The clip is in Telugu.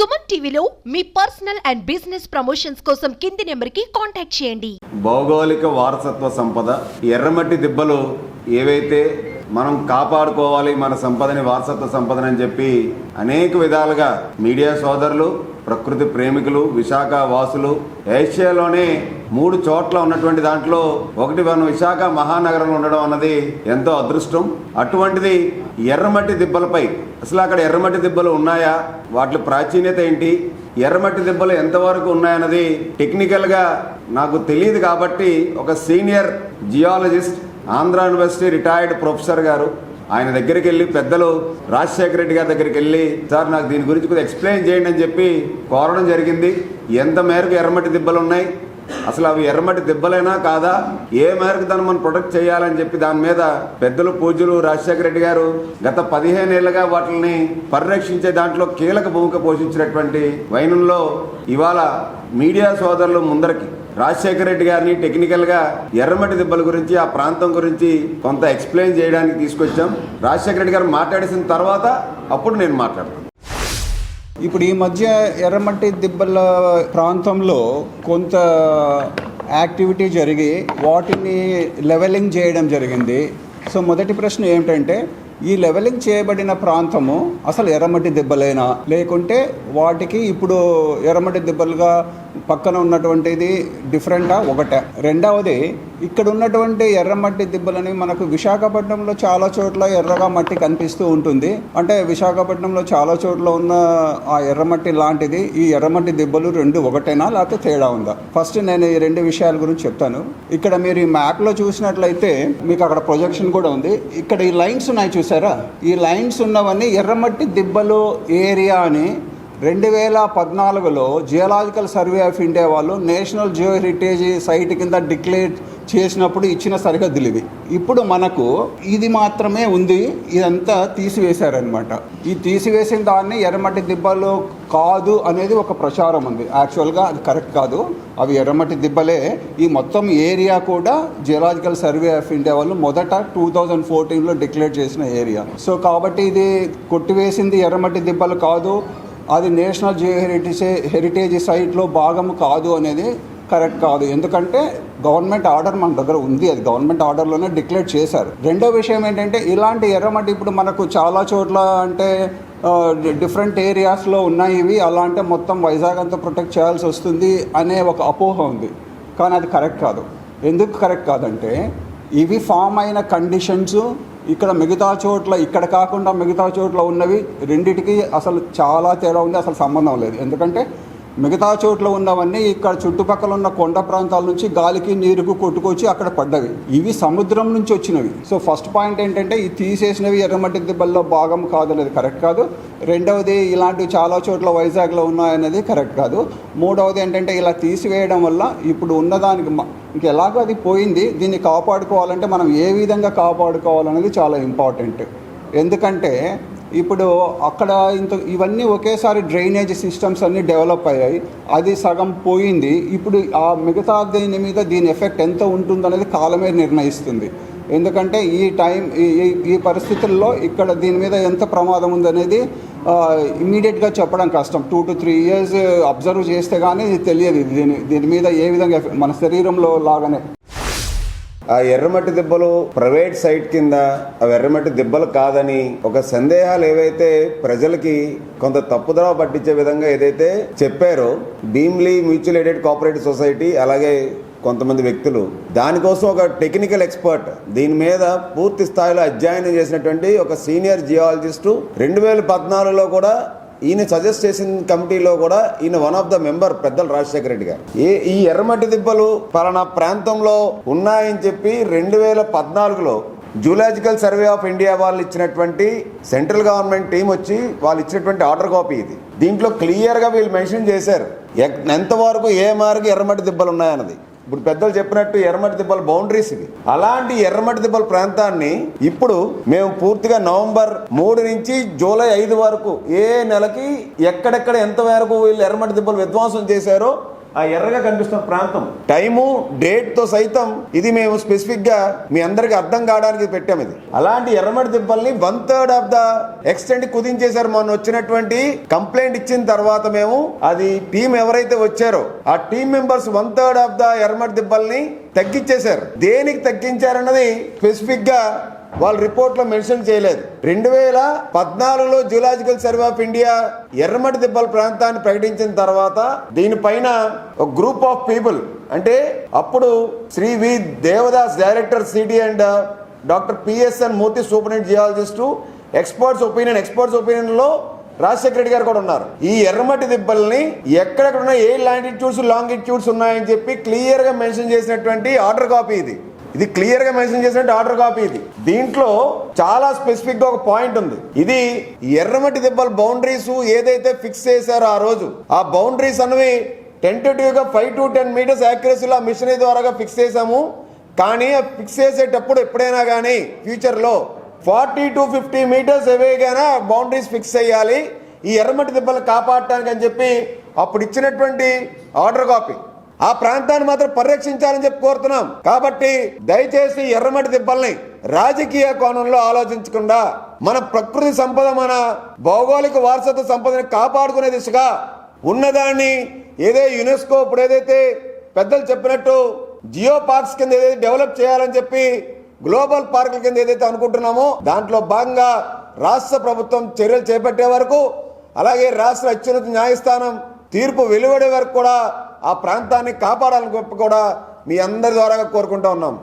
సుమన్ టీవీలో మీ పర్సనల్ అండ్ బిజినెస్ ప్రమోషన్స్ కోసం కింది నెంబర్కి కాంటాక్ట్ చేయండి. భౌగోళిక వారసత్వ సంపద ఎర్రమట్టి దిబ్బలు ఏవైతే మనం కాపాడుకోవాలి మన సంపదని వారసత్వ సంపదని అని చెప్పి అనేక విధాలుగా మీడియా సోదరులు ప్రకృతి ప్రేమికులు విశాఖ వాసులు ఏషియాలోనే మూడు చోట్ల ఉన్నటువంటి దాంట్లో ఒకటి మనం విశాఖ మహానగరంలో ఉండడం అన్నది ఎంతో అదృష్టం. అటువంటిది ఎర్రమట్టి దిబ్బలపై అసలు అక్కడ ఎర్రమట్టి దిబ్బలు ఉన్నాయా? వాటి ప్రాచీన్యత ఏంటి? ఎర్రమట్టి దెబ్బలు ఎంతవరకు ఉన్నాయన్నది టెక్నికల్గా నాకు తెలియదు కాబట్టి ఒక senior geologist Andhra university retired professor గారు. ఆయన దగ్గరికి వెళ్ళి పెద్దలు రాజశేఖర రెడ్డి గారి దగ్గరికి వెళ్ళి సార్ నాకు దీని గురించి కొద్దిగా ఎక్స్ప్లెయిన్ చేయండి అని చెప్పి కోరడం జరిగింది. ఎంత మేరకు ఎర్రమట్టి దిబ్బలు ఉన్నాయి? అసలు అవి ఎర్రమటి దిబ్బలైనా కాదా? ఏ మేరకు దాన్ని మనం ప్రొటెక్ట్ చేయాలని చెప్పి దాని మీద పెద్దలు పూజలు రాజశేఖర రెడ్డి గారు గత పదిహేను ఏళ్ళగా వాటిని పరిరక్షించే దాంట్లో కీలక భూమిక పోషించినటువంటి వైనంలో ఇవాళ మీడియా సోదరులు ముందరికి రాజశేఖర రెడ్డి గారిని టెక్నికల్గా ఎర్రమట్టి దెబ్బల గురించి ఆ ప్రాంతం గురించి కొంత ఎక్స్ప్లెయిన్ చేయడానికి తీసుకొచ్చాం. రాజశేఖర రెడ్డి గారు మాట్లాడేసిన తర్వాత అప్పుడు నేను మాట్లాడతాను ఇప్పుడు ఈ మధ్య ఎర్రమట్టి దిబ్బల ప్రాంతంలో కొంత యాక్టివిటీ జరిగి వాటిని లెవెలింగ్ చేయడం జరిగింది. సో మొదటి ప్రశ్న ఏమిటంటే ఈ లెవెలింగ్ చేయబడిన ప్రాంతము అసలు ఎర్రమట్టి దెబ్బలేనా? లేకుంటే వాటికి ఇప్పుడు ఎర్రమట్టి దెబ్బలుగా పక్కన ఉన్నటువంటిది డిఫరెంటా ఒకటే. రెండవది ఇక్కడ ఉన్నటువంటి ఎర్రమట్టి దిబ్బలని మనకు విశాఖపట్నంలో చాలా చోట్ల ఎర్రగా మట్టి కనిపిస్తూ ఉంటుంది. అంటే విశాఖపట్నంలో చాలా చోట్ల ఉన్న ఆ ఎర్రమట్టి లాంటిది ఈ ఎర్రమట్టి దిబ్బలు రెండు ఒకటేనా లేకపోతే తేడా ఉందా? ఫస్ట్ నేను ఈ రెండు విషయాల గురించి చెప్తాను. ఇక్కడ మీరు ఈ మ్యాప్లో చూసినట్లయితే మీకు అక్కడ ప్రొజెక్షన్ కూడా ఉంది. ఇక్కడ ఈ లైన్స్ ఉన్నాయి చూసారా? ఈ లైన్స్ ఉన్నవన్నీ ఎర్రమట్టి దిబ్బలు ఏరియా అని రెండు వేల పద్నాలుగులో జియోలాజికల్ సర్వే ఆఫ్ ఇండియా వాళ్ళు నేషనల్ జియో హెరిటేజ్ సైట్ కింద డిక్లేర్ చేసినప్పుడు ఇచ్చిన సరిహద్దులు ఇవి. ఇప్పుడు మనకు ఇది మాత్రమే ఉంది ఇదంతా తీసివేశారనమాట ఈ తీసివేసిన దాన్ని ఎర్రమట్టి దిబ్బలు కాదు అనేది ఒక ప్రచారం ఉంది. యాక్చువల్గా అది కరెక్ట్ కాదు. అవి ఎర్రమట్టి దిబ్బలే. ఈ మొత్తం ఏరియా కూడా జియోలాజికల్ సర్వే ఆఫ్ ఇండియా వాళ్ళు మొదట టూ థౌజండ్ ఫోర్టీన్లో డిక్లేర్ చేసిన ఏరియా. సో కాబట్టి ఇది కొట్టివేసింది ఎర్రమట్టి దిబ్బలు కాదు. అది నేషనల్ జియో హెరిటేజ్ హెరిటేజ్ సైట్లో భాగం కాదు అనేది కరెక్ట్ కాదు. ఎందుకంటే గవర్నమెంట్ ఆర్డర్ మన దగ్గర ఉంది. అది గవర్నమెంట్ ఆర్డర్లోనే డిక్లేర్ చేశారు. రెండో విషయం ఏంటంటే ఇలాంటి ఎర్రమట్టి ఇప్పుడు మనకు చాలా చోట్ల అంటే డిఫరెంట్ ఏరియాస్లో ఉన్నాయి ఇవి. అలా అంటే మొత్తం వైజాగ్ అంతా ప్రొటెక్ట్ చేయాల్సి వస్తుంది అనే ఒక అపోహ ఉంది. కానీ అది కరెక్ట్ కాదు. ఎందుకు కరెక్ట్ కాదంటే ఇవి ఫామ్ అయిన కండిషన్స్ ఇక్కడ మిగతా చోట్ల ఇక్కడ కాకుండా మిగతా చోట్ల ఉన్నవి రెండిటికి అసలు చాలా తేడా ఉంది అసలు సంబంధం లేదు. ఎందుకంటే మిగతా చోట్ల ఉన్నవన్నీ ఇక్కడ చుట్టుపక్కల ఉన్న కొండ ప్రాంతాల నుంచి గాలికి నీరుకు కొట్టుకొచ్చి అక్కడ పడ్డవి. ఇవి సముద్రం నుంచి వచ్చినవి. సో ఫస్ట్ పాయింట్ ఏంటంటే ఈ తీసేసినవి ఎర్రమట్టి దిబ్బల్లో భాగం కాదు అనేది కరెక్ట్ కాదు. రెండవది ఇలాంటివి చాలా చోట్ల వైజాగ్లో ఉన్నాయనేది కరెక్ట్ కాదు. మూడవది ఏంటంటే ఇలా తీసివేయడం వల్ల ఇప్పుడు ఉన్నదానికి ఇంకెలాగో ఇంక ఎలాగో అది పోయింది. దీన్ని కాపాడుకోవాలంటే మనం ఏ విధంగా కాపాడుకోవాలనేది చాలా ఇంపార్టెంట్. ఎందుకంటే ఇప్పుడు అక్కడ ఇంత ఇవన్నీ ఒకేసారి డ్రైనేజ్ సిస్టమ్స్ అన్నీ డెవలప్ అయ్యాయి. అది సగం పోయింది. ఇప్పుడు ఆ మిగతా దీని మీద దీని ఎఫెక్ట్ ఎంత ఉంటుందనేది కాలమే నిర్ణయిస్తుంది. ఎందుకంటే ఈ టైం ఈ- ఈ పరిస్థితుల్లో ఇక్కడ దీని మీద ఎంత ప్రమాదం ఉందనేది ఇమీడియట్గా చెప్పడం కష్టం. Two to three years observe చేస్తే కానీ ఇది తెలియదు. దీని దీని మీద ఏ విధంగా మన శరీరంలో లాగానే. ఆ ఎర్రమట్టి దెబ్బలు ప్రైవేట్ సైట్ కింద అవి ఎర్రమట్టి దెబ్బలు కాదని ఒక సందేహాలు ఏవైతే ప్రజలకి కొంత తప్పుదోవ పట్టించే విధంగా ఏదైతే చెప్పారో Bheemili mutual aided cooperative society అలాగే కొంతమంది వ్యక్తులు. దానికోసం ఒక టెక్నికల్ ఎక్స్పర్ట్. దీని మీద పూర్తి స్థాయిలో అధ్యయనం చేసినటువంటి ఒక సీనియర్ జియాలజిస్టు. రెండు వేల పద్నాలుగులో కూడా ఈయన సజెస్ట్ చేసిన కమిటీలో కూడా ఈయన వన్ ఆఫ్ ద మెంబర్ పెద్దల రాజశేఖర రెడ్డి గారు. ఏ ఈ ఎర్రమట్టి దిబ్బలు పలానా ప్రాంతంలో ఉన్నాయని చెప్పి రెండు వేల పద్నాలుగులో జూలాజికల్ సర్వే ఆఫ్ ఇండియా వాళ్ళు ఇచ్చినటువంటి సెంట్రల్ గవర్నమెంట్ టీం వచ్చి వాళ్ళు ఇచ్చినటువంటి ఆర్డర్ కాపీ ఇది. దీంట్లో క్లియర్గా వీళ్ళు మెన్షన్ చేశారు. ఎంతవరకు ఏ మార్గం ఎర్రమట్టి దిబ్బలు ఉన్నాయన్నది. ఇప్పుడు పెద్దలు చెప్పినట్టు ఎర్రమట్టి దిబ్బల బౌండరీస్ ఇవి. అలాంటి ఎర్రమట్టి దిబ్బల ప్రాంతాన్ని ఇప్పుడు మేము పూర్తిగా నవంబర్ మూడు నుంచి జూలై ఐదు వరకు ఏ నెలకి ఎక్కడెక్కడ ఎంత మేరకు వీళ్ళు ఎర్రమట్టి దిబ్బలు విధ్వంసం చేశారో ఆ ఎర్రగా కనిపిస్తున్న ప్రాంతం. టైము డేట్తో సైతం ఇది మేము స్పెసిఫిక్గా మీ అందరికి అర్థం కావడానికి పెట్టాం ఇది. అలాంటి ఎర్రమట్టి దిబ్బల్ని one third of the extent కుదించేశారు మొన్న వచ్చినటువంటి కంప్లైంట్ ఇచ్చిన తర్వాత మేము అది టీం ఎవరైతే వచ్చారో ఆ team members one third of the ఎర్రమట్టి దిబ్బల్ని తగ్గించేశారు. దేనికి తగ్గించారన్నది స్పెసిఫిక్గా వాళ్ళ రిపోర్ట్లో మెన్షన్ చేయలేదు. రెండు వేల పద్నాలుగులో జూలాజికల్ సర్వే ఆఫ్ ఇండియా ఎర్రమట్టి దిబ్బల ప్రాంతాన్ని ప్రకటించిన తర్వాత దీనిపైన ఒక గ్రూప్ ఆఫ్ పీపుల్ అంటే అప్పుడు Shri V Devadas director city and doctor PSN Murthy superintendent geologist experts opinion experts ఒపీనియన్లో Rajasekhara Reddy గారు కూడా ఉన్నారు. ఈ ఎర్రమట్టి దిబ్బల్ని ఎక్కడెక్కడ ఉన్న ఏ లాంటిట్యూడ్స్ లాంగిట్యూడ్స్ ఉన్నాయని చెప్పి క్లియర్గా మెన్షన్ చేసినటువంటి ఆర్డర్ కాపీ ఇది. ఇది క్లియర్గా మెన్షన్ చేసినట్టు ఆర్డర్ కాపీ ఇది. దీంట్లో చాలా స్పెసిఫిక్గా ఒక పాయింట్ ఉంది. ఇది ఎర్రమట్టి దెబ్బల బౌండరీస్ ఏదైతే ఫిక్స్ చేశారో ఆ రోజు ఆ బౌండరీస్ అన్నవి టెంటేటివ్గా ఫైవ్ టు టెన్ మీటర్స్ యాక్యురసీలో ఆ మిషనరీ ద్వారా ఫిక్స్ చేసాము కానీ ఫిక్స్ చేసేటప్పుడు ఎప్పుడైనా కానీ ఫ్యూచర్లో ఫార్టీ టు ఫిఫ్టీ మీటర్స్ ఎవేగానే బౌండరీస్ ఫిక్స్ చేయాలి. ఈ ఎర్రమట్టి దెబ్బలు కాపాడటానికి అని చెప్పి అప్పుడు ఇచ్చినటువంటి ఆర్డర్ కాపీ ఆ ప్రాంతాన్ని మాత్రం పరిరక్షించాలని చెప్పి కోరుతున్నాం. కాబట్టి దయచేసి ఎర్రమట్టి దిబ్బల్ని రాజకీయ కోణంలో ఆలోచించకుండా మన ప్రకృతి సంపద మన భౌగోళిక వారసత్వ సంపదని కాపాడుకునే దిశగా ఉన్నదాన్ని ఏదే యునెస్కో ఇప్పుడు ఏదైతే పెద్దలు చెప్పినట్టు జియో పార్క్స్ కింద ఏదైతే డెవలప్ చేయాలని చెప్పి గ్లోబల్ పార్కుల కింద ఏదైతే అనుకుంటున్నామో దాంట్లో భాగంగా రాష్ట్ర ప్రభుత్వం చర్యలు చేపట్టే వరకు అలాగే రాష్ట్ర అత్యున్నత న్యాయస్థానం తీర్పు వెలువడే వరకు కూడా ఆ ప్రాంతాన్ని కాపాడాలని కూడా మీ అందరి ద్వారా కోరుకుంటా ఉన్నాం.